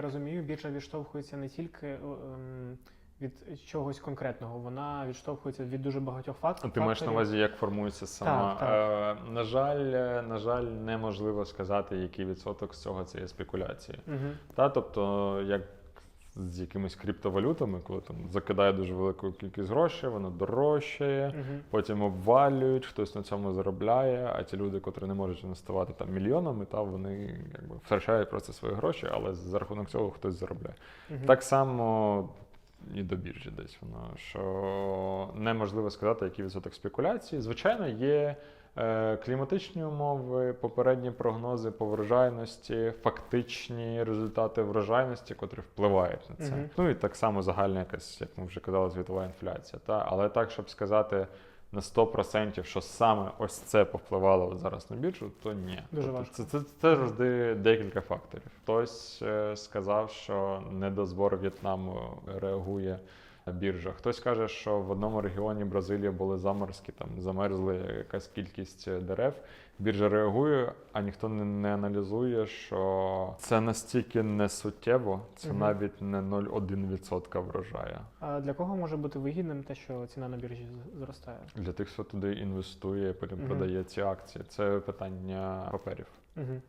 Я розумію, біржа відштовхується не тільки е, ем, від чогось конкретного, вона відштовхується від дуже багатьох факторів. Ти маєш на увазі, як формується сама. Так, Е, на жаль, е, на жаль, неможливо сказати, який відсоток з цього це є спекуляції. Угу. Та, тобто, як з якимись криптовалютами, коли там закидає дуже велику кількість грошей, воно дорожчає, Угу. потім обвалюють, хтось на цьому заробляє, а ті люди, котрі не можуть інвестувати там мільйонами, та вони якби втрачають просто свої гроші, але за рахунок цього хтось заробляє. Угу. Так само і до біржі десь воно, що неможливо сказати, який відсоток спекуляції. Звичайно, є кліматичні умови, попередні прогнози по врожайності, фактичні результати врожайності, котрі впливають на це. Мгм. Ну і так само загальна якась, як ми вже казали, світова інфляція. Та? Але так, щоб сказати. На 100%, що саме ось це повпливало зараз на біржу, то ні. Дуже Тобто важко. Це, це, це завжди декілька факторів. Хтось е, сказав, що недозбор В'єтнаму реагує біржа. Хтось каже, що в одному регіоні Бразилії були заморозки, там замерзли якась кількість е, дерев. Біржа реагує, а ніхто не, не аналізує, що це настільки не суттєво, це Мгм. навіть не 0,1% врожаю. А для кого може бути вигідним те, що ціна на біржі зростає? Для тих, хто туди інвестує, потім Мгм. продає ці акції. Це питання паперів. Угу.